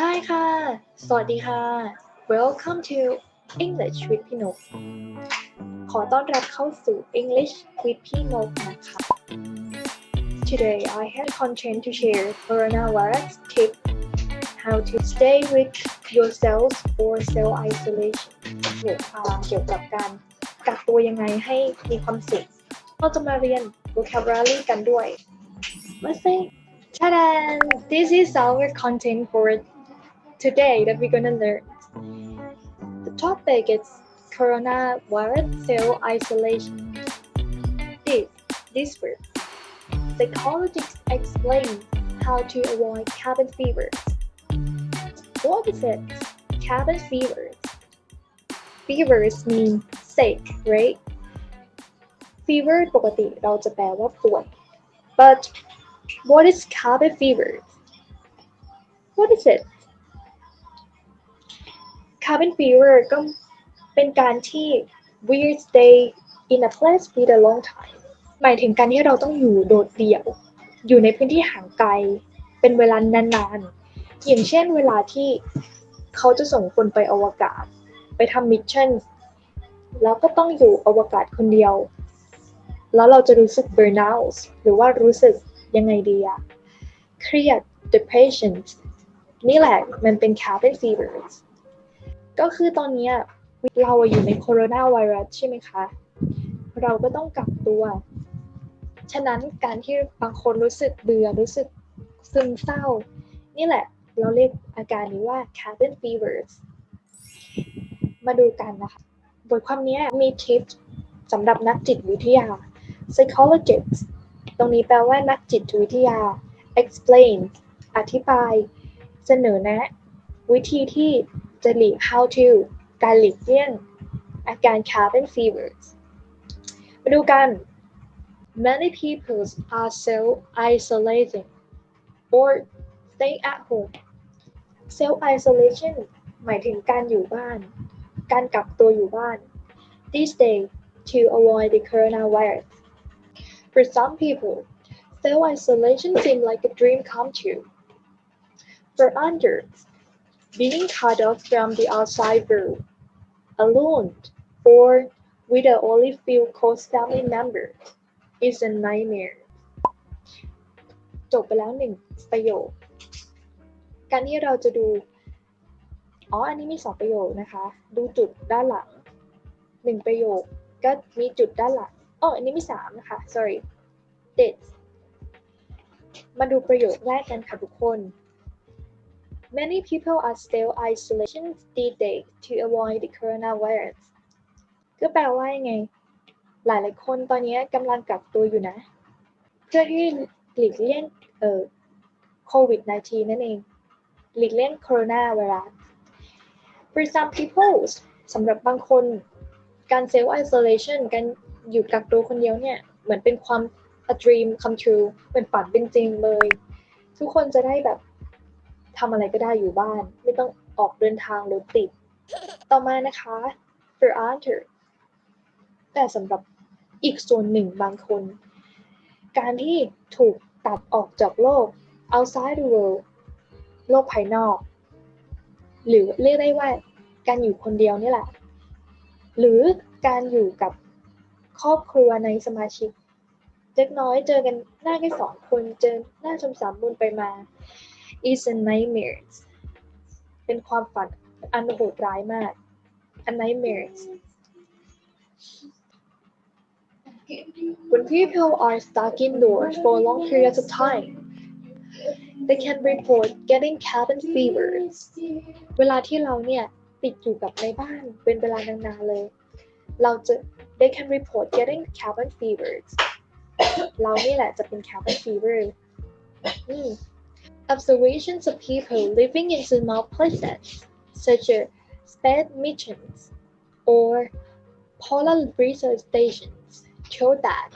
Hi ค่ะ สวัสดีค่ะ Welcome to English with พี่นก ขอต้อนรับเข้าสู่ English with พี่นกนะคะ Today I have content to share coronavirus tip how to stay with yourself or self isolation หรือความเกี่ยวกับการกักตัวยังไงให้มีความสุขเราจะมาเรียน vocabulary กันด้วย Let's say Ta-da! This is our content for today that we're gonna learn. The topic is coronavirus self isolation. This, this word. Psychologists explain how to avoid cabin fever. What is it? Cabin fevers. Fevers mean sick, right? Fever ปกติเราจะแปลว่าป่วย but what is cabin fever? What is it? Cabin fever ก็เป็นการที่ we stay in a place with a long time หมายถึงการที่เราต้องอยู่โดดเดี่ยว อยู่ในพื้นที่ห่างไกล เป็นเวลานานๆ อย่างเช่นเวลาที่เขาจะส่งคนไปอวกาศ ไปทำมิชชั่น แล้วก็ต้องอยู่อวกาศคนเดียว แล้วเราจะรู้สึก burnout หรือว่ารู้สึกยังไงดีอะเครียด depression นี่แหละมันเป็น cabin fever ก็คือตอนนี้เราอะอยู่ในโคโรนาไวรัสใช่ไหมคะ เราก็ต้องกักตัว ฉะนั้นการที่บางคนรู้สึกเบื่อรู้สึกซึมเศร้า นี่แหละเราเรียกอาการนี้ว่า cabin fevers มาดูกันนะคะ บทความนี้มีทิปสำหรับนักจิตวิทยา psychologist ตรงนี้แปลว่านักจิตวิทยา explain อธิบาย เสนอแนะ วิธีที่ จะหลีก how to การหลีกเลี่ยงอาการ cabin fevers มาดูกัน many people are self isolating or stay at home self isolation หมายถึงการอยู่บ้าน การกักตัวอยู่บ้าน this day to avoid the coronavirus for some people self isolation seems like a dream come true for others being cut off from the outside world, alone, or with only few close family members is a nightmare. จบไปแล้วหนึ่งประโยค การที่เราจะดู อ๋อ อันนี้มีสองประโยคนะคะ ดูจุดด้านหลังหนึ่งประโยคก็มีจุดด้านหลังอ๋ออันนี้มีสามนะคะ sorry this มาดูประโยคแรกกันค่ะทุกคน Many people are still isolation these days to avoid the coronavirus ก็แปลว่ายังไง หลายหลายๆคนตอนนี้กำลังกักตัวอยู่นะ เพื่อที่หลีกเลี่ยงเอ่อโควิด -19 นั่นเอง หลีกเลี่ยงโคโรนาไวรัส For some people สำหรับบางคน การ self isolation การอยู่กักตัวคนเดียวเนี่ย เหมือนเป็นความ a dream come true เป็นฝันเป็นจริงเลย ทุกคนจะได้แบบ ทำอะไรก็ได้อยู่บ้าน ไม่ต้องออกเดินทางรถติด ต่อมานะคะ for other แต่สำหรับอีกส่วนหนึ่งบางคน การที่ถูกตัดออกจากโลก outside the world โลกภายนอก หรือเรียกได้ว่าการอยู่คนเดียวนี่แหละ หรือการอยู่กับครอบครัวในสมาชิกเล็กน้อยเจอกันหน้าแค่สองคนเจอหน้าชมสามบุญไปมา is a nightmare เป็นความฝันอันโหดร้ายมาก a nightmare when people are stuck indoors for long periods of time they can report getting cabin fever เวลาที่เราเนี่ยติดอยู่กับในบ้านเป็นเวลานานๆเลย เราจะ they can report getting cabin fevers เรานี่แหละจะเป็น cabin fever อืม observations of people living in small places, such as space missions or polar research stations, show that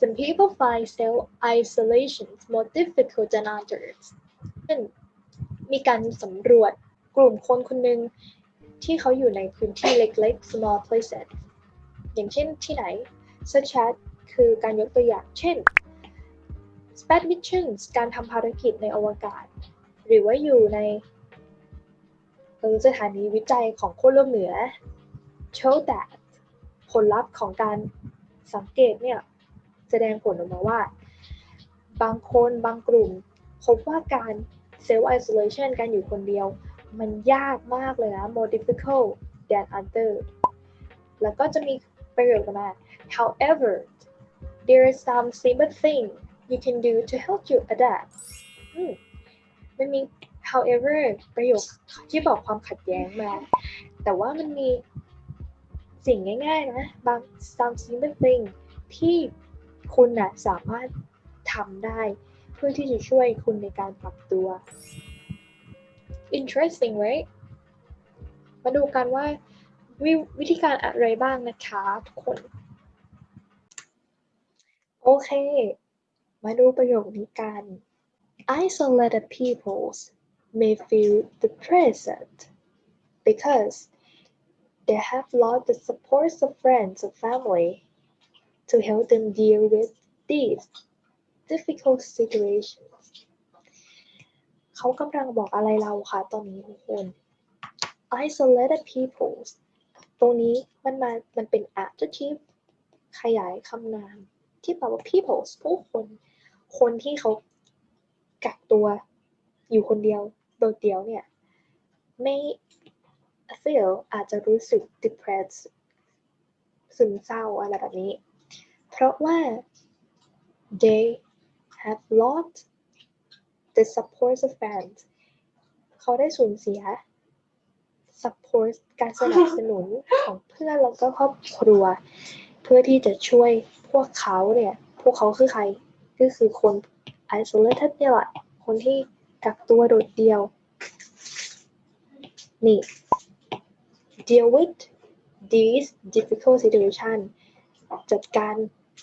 some people find self-isolation more difficult than others. เช่นมีการสำรวจกลุ่มคนคนหนึ่งที่เขาอยู่ในพื้นที่เล็กๆ small places อย่างเช่นที่ไหน such as คือการยกตัวอย่าง เช่น Space Missions การทำภารกิจในอวกาศ หรือว่าอยู่ในสถานีวิจัยของขั้วโลกเหนือ show that ผลลัพธ์ของการสังเกตเนี่ย แสดงผลออกมาว่า บางคนบางกลุ่ม พบว่าการ self isolation การอยู่คนเดียว มันยากมากเลยนะ more difficult than other แล้วก็จะมีประโยชน์มา however there is some simple thing you can do to help you adapt มมันมี however ประโยคที่บอกความขัดแย้งมา แต่ว่ามันมีสิ่งง่ายๆนะ บาง some simple thing ที่คุณนะสามารถทำได้ เพื่อที่จะช่วยคุณในการปรับตัว interesting right มาดูกันว่าววิธีการอะไรบ้างนะคะ ทุกคน โอเค มาดูประโยคนี้กัน isolated peoples may feel depressed because they have lost the support of friends or family to help them deal with these difficult situations เขากำลังบอกอะไรเราคะตอนนี้ทุกคน isolated peoples ตรงนี้มันมา มันเป็น adjective ขยายคำนามที่แปลว่า peoples ผู้คน คนที่เขากักตัวอยู่คนเดียวโดดเดี่ยวเนี่ย ไม่ feel อาจจะรู้สึก depressed ซึมเศร้าอะไรแบบนี้ เพราะว่า they have lost the support of friends เขาได้สูญเสีย support การสนับสนุนของเพื่อนแล้วก็ครอบครัว เพื่อที่จะช่วยพวกเขาเนี่ย พวกเขาคือใคร ก็คือคน isolated เนี่ยแหละ คนที่กักตัวโดดเดี่ยว นี่ deal with these difficult situation จัดการ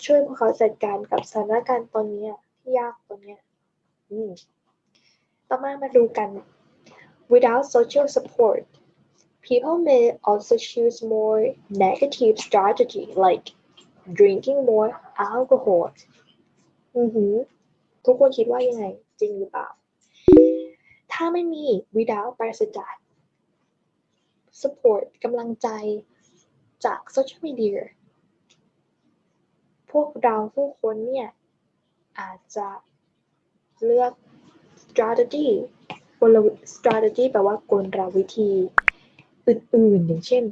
ช่วยพวกเขาจัดการกับสถานการณ์ตอนนี้ที่ยากตอนเนี้ยอืมต่อมามาดูกัน without social support people may also choose more negative strategy like drinking more alcohol อือหือ ทุกคนคิดว่ายังไง จริงหรือเปล่า ถ้าไม่มี without ปราศจาก support กำลังใจจากโซเชียลมีเดียพวกเราผู้คนเนี่ย อาจจะเลือก strategy กล strategy แปลว่ากลวิธีอื่นๆ อย่างเช่น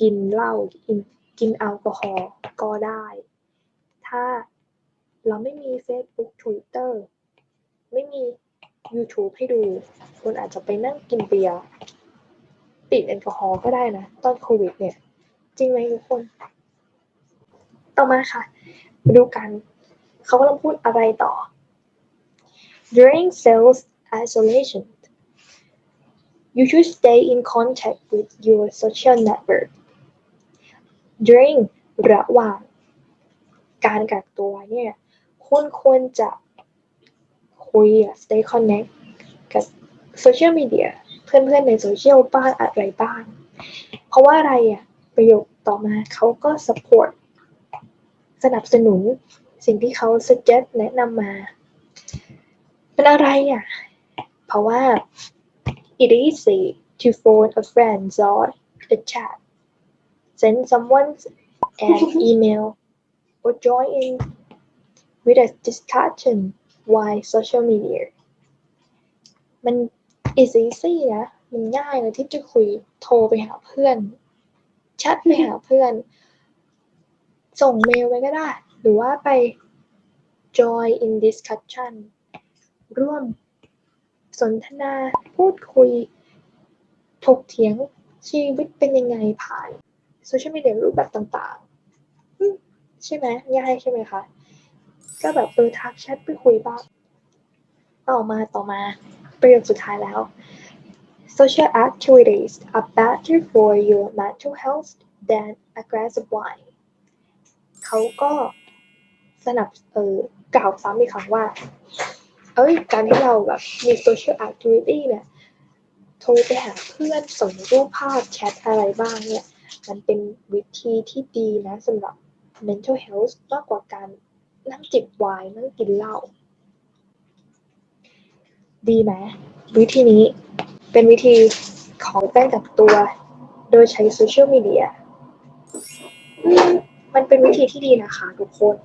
กินเหล้ากินกินแอลกอฮอล์ก็ได้ ถ้า เราไม่มี Facebook Twitter ไม่มี YouTube ให้ดูคนอาจจะไปนั่งกินเบียร์ติดแอลกอฮอล์ก็ได้นะ ตอนโควิดเนี่ย จริงไหมทุกคน ต่อมาค่ะ มาดูกัน เขากำลังพูดอะไรต่อ during self isolation you should stay in contact with your social network during ระหว่างการกักตัวเนี่ย คุณควรจะคุย stay connect กับโซเชียลมีเดียเพื่อนๆในโซเชียลบ้างอะไรบ้าง เพราะว่าอะไรอะ ประโยคต่อมาเขาก็ support สนับสนุนสิ่งที่เขา suggest แนะนำมาเป็นอะไรอะ เพราะว่า it is easy to phone a friend or a chat send someone an email or join in with a discussion via social media มัน is easy นะ มันง่ายเลยที่จะคุยโทรไปหาเพื่อนแชทไปหาเพื่อน ส่งเมลไปก็ได้ หรือว่าไป join in discussion ร่วมสนทนาพูดคุย ถกเถียงชีวิตเป็นยังไงผ่านโซเชียลมีเดียรูปแบบต่างๆ ใช่ไหมง่ายใช่ไหมคะ ก็แบบเออทักแชทไปคุยบ้างต่อมาต่อมาประโยคสุดท้ายแล้ว social activities are better for your mental health than a glass of wine เขาก็สนับเออกล่าวซ้ำอีกครั้งว่า เอ้ย การที่เราแบบมี social activity เนี่ย โทรไปหาเพื่อนส่งรูปภาพแชทอะไรบ้างเนี่ย มันเป็นวิธีที่ดีนะสำหรับ mental health มากกว่าการ นั่งจิบไวน์นั่งกินเหล้าดีไหมวิธีนี้เป็นวิธีของแป้งกับตัว โดยใช้โซเชียลมีเดียมันเป็นวิธีที่ดีนะคะทุกคน